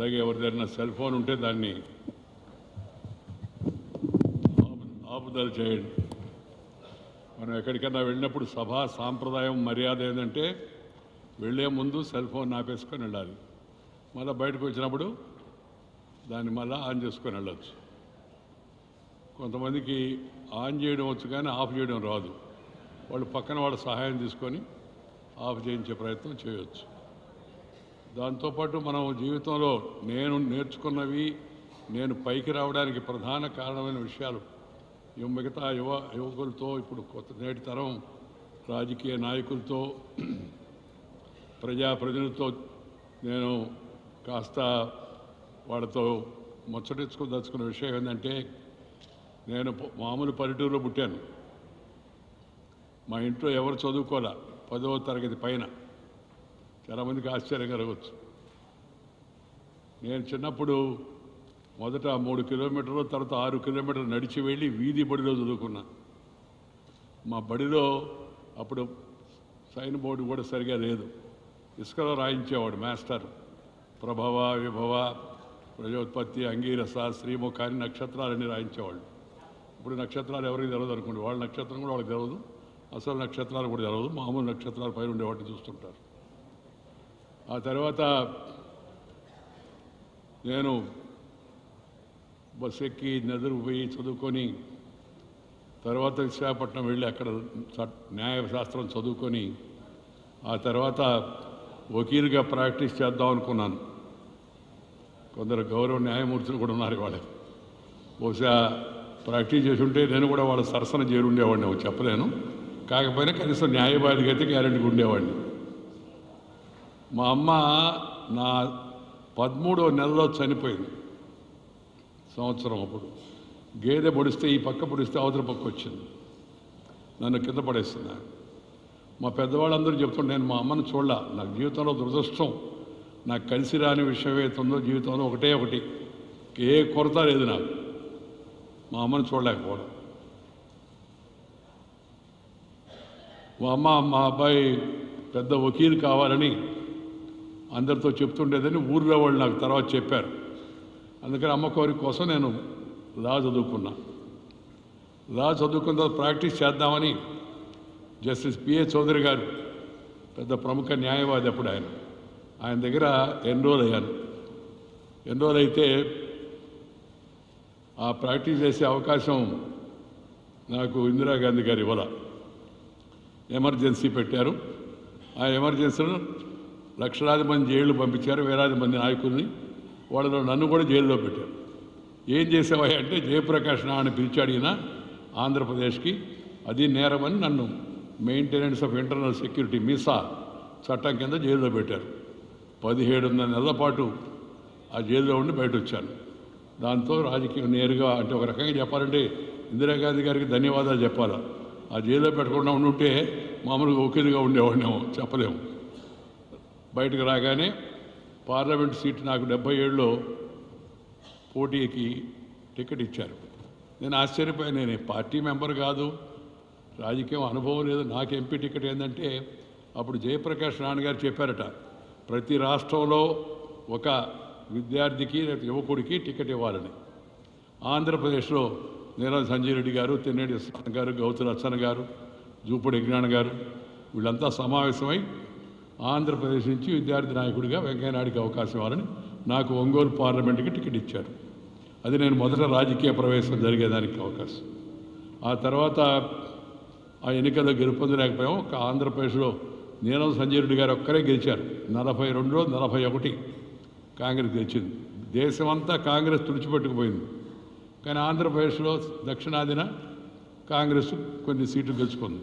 అలాగే ఎవరి దగ్గర సెల్ ఫోన్ ఉంటే దాన్ని ఆపు- ఆపుదల చేయండి. మనం ఎక్కడికైనా వెళ్ళినప్పుడు సభా సాంప్రదాయం మర్యాద ఏంటంటే వెళ్ళే ముందు సెల్ ఫోన్ ఆపేసుకొని వెళ్ళాలి. మళ్ళీ బయటకు వచ్చినప్పుడు దాన్ని మళ్ళీ ఆన్ చేసుకొని వెళ్ళచ్చు. కొంతమందికి ఆన్ చేయడం వచ్చు కానీ ఆఫ్ చేయడం రాదు. వాళ్ళు పక్కన వాళ్ళ సహాయం తీసుకొని ఆఫ్ చేయించే ప్రయత్నం చేయవచ్చు దాంతోపాటు మనం జీవితంలో నేను నేర్చుకున్నవి నేను పైకి రావడానికి ప్రధాన కారణమైన విషయాలు. ఈ మిగతా యువ యువకులతో ఇప్పుడు కొత్త నేటి తరం రాజకీయ నాయకులతో ప్రజాప్రతినిధులతో నేను కాస్త వాళ్ళతో ముచ్చటించుకోదలుచుకున్న విషయం ఏంటంటే నేను మామూలు పల్లెటూరులో పుట్టాను. మా ఇంట్లో ఎవరు చదువుకోలే పదవ తరగతి పైన. చాలామందికి ఆశ్చర్యం కలగవచ్చు నేను చిన్నప్పుడు మొదట మూడు కిలోమీటర్లు తర్వాత ఆరు కిలోమీటర్లు నడిచి వెళ్ళి వీధి బడిలో చదువుకున్నా. మా బడిలో అప్పుడు సైన్ బోర్డు కూడా సరిగా లేదు. ఇసుకలో రాయించేవాడు మాస్టర్. ప్రభవ విభవ ప్రజోత్పత్తి అంగీరస శ్రీముఖ అని నక్షత్రాలన్నీ రాయించేవాళ్ళు. ఇప్పుడు నక్షత్రాలు ఎవరికి తెలియదు అనుకోండి. వాళ్ళ నక్షత్రం కూడా వాళ్ళకి తెలియదు అసలు నక్షత్రాలు కూడా తెలియదు మామూలు నక్షత్రాల పైన ఉండేవాటిని చూస్తుంటారు. ఆ తర్వాత నేను బస్సు ఎక్కి నదురు పోయి చదువుకొని తర్వాత విశాఖపట్నం వెళ్ళి అక్కడ న్యాయశాస్త్రం చదువుకొని ఆ తర్వాత వకీలుగా ప్రాక్టీస్ చేద్దాం అనుకున్నాను. కొందరు గౌరవ న్యాయమూర్తులు కూడా ఉన్నారు వాళ్ళ బహుశా ప్రాక్టీస్ చేసి ఉంటే నేను కూడా వాళ్ళ సరసన చేరుండేవాడిని చెప్పలేను. కాకపోయినా కనీసం న్యాయవాదికి అయితే గ్యారెంటీగా ఉండేవాడిని. మా అమ్మ నా పదమూడో నెలలో చనిపోయింది. సంవత్సరం అప్పుడు. గేదె పొడిస్తే ఈ పక్క పొడిస్తే అవతల పక్క వచ్చింది. నన్ను కింద పడేస్తున్నారు. మా పెద్దవాళ్ళందరూ చెప్తుంటే నేను మా అమ్మను చూడలా. నాకు జీవితంలో దురదృష్టం. నాకు కలిసి రాని విషయం ఏతుందో జీవితంలో ఒకటే ఒకటి. ఏ కొరత లేదు నాకు. మా అమ్మను చూడలేకపోవడం. మా అమ్మ మా అబ్బాయి పెద్ద వకీలు కావాలని అందరితో చెప్తుండేదని ఊర్లో వాళ్ళు నాకు తర్వాత చెప్పారు. అందుకని అమ్మ కోరిక కోసం నేను లా చదువుకున్నా. లా చదువుకున్న తర్వాత ప్రాక్టీస్ చేద్దామని జస్టిస్ పిఏ చౌదరి గారు పెద్ద ప్రముఖ న్యాయవాది అప్పుడు ఆయన. ఆయన దగ్గర ఎన్రోల్ అయ్యాను. ఎన్రోల్ అయితే ఆ ప్రాక్టీస్ చేసే అవకాశం నాకు ఇందిరాగాంధీ గారు ఇవ్వాల ఎమర్జెన్సీ పెట్టారు. ఆ ఎమర్జెన్సీలో లక్షలాది మంది జైళ్ళు పంపించారు వేలాది మంది నాయకుల్ని. వాళ్ళలో నన్ను కూడా జైల్లో పెట్టారు. ఏం చేసేవా అంటే జయప్రకాష్ నాని పిలిచి అడిగిన ఆంధ్రప్రదేశ్కి. అది నేరమని నన్ను maintenance of internal security MISA చట్టం కింద జైల్లో పెట్టారు. పదిహేడున్నర నెలల పాటు ఆ జైల్లో ఉండి బయట వచ్చాను దాంతో రాజకీయం నేరుగా అంటే ఒక రకంగా చెప్పాలంటే ఇందిరాగాంధీ గారికి ధన్యవాదాలు చెప్పాలి. ఆ జైల్లో పెట్టకుండా ఉండుంటే మామూలుగా ఒకేదిగా ఉండేవాడినేమో చెప్పలేము. బయటకు రాగానే పార్లమెంట్ సీట్ నాకు డెబ్బై ఏడులో పోటీకి టికెట్ ఇచ్చారు. నేను ఆశ్చర్యపోయాను. నేను పార్టీ మెంబర్ కాదు. రాజకీయం అనుభవం లేదు. నాకు ఎంపీ టికెట్ ఏంటంటే అప్పుడు జయప్రకాష్ నాన్న గారు చెప్పారట ప్రతి రాష్ట్రంలో ఒక విద్యార్థికి లేదా యువకుడికి టికెట్ ఇవ్వాలని. ఆంధ్రప్రదేశ్లో నీలం సంజయ్ రెడ్డి గారు తెన్నేటి గారు గౌతు లచ్చన్న గారు జూపుడి విజ్ఞాన్ గారు వీళ్ళంతా సమావేశమై ఆంధ్రప్రదేశ్ నుంచి విద్యార్థి నాయకుడిగా వెంకయ్యనాయుడికి అవకాశం ఇవ్వాలని నాకు ఒంగోలు పార్లమెంట్కి టికెట్ ఇచ్చారు. అది నేను మొదట రాజకీయ ప్రవేశం జరిగేదానికి అవకాశం. ఆ తర్వాత ఆ ఎన్నికల్లో గెలుపొందలేకపోయాం. ఒక ఆంధ్రప్రదేశ్లో నీలం సంజయ్ గారు ఒక్కరే గెలిచారు. నలభై రెండులో నలభై ఒకటి కాంగ్రెస్ గెలిచింది. దేశమంతా కాంగ్రెస్ తుడిచిపెట్టుకుపోయింది. కానీ ఆంధ్రప్రదేశ్లో దక్షిణాదిన కాంగ్రెస్ కొన్ని సీట్లు గెలుచుకుంది.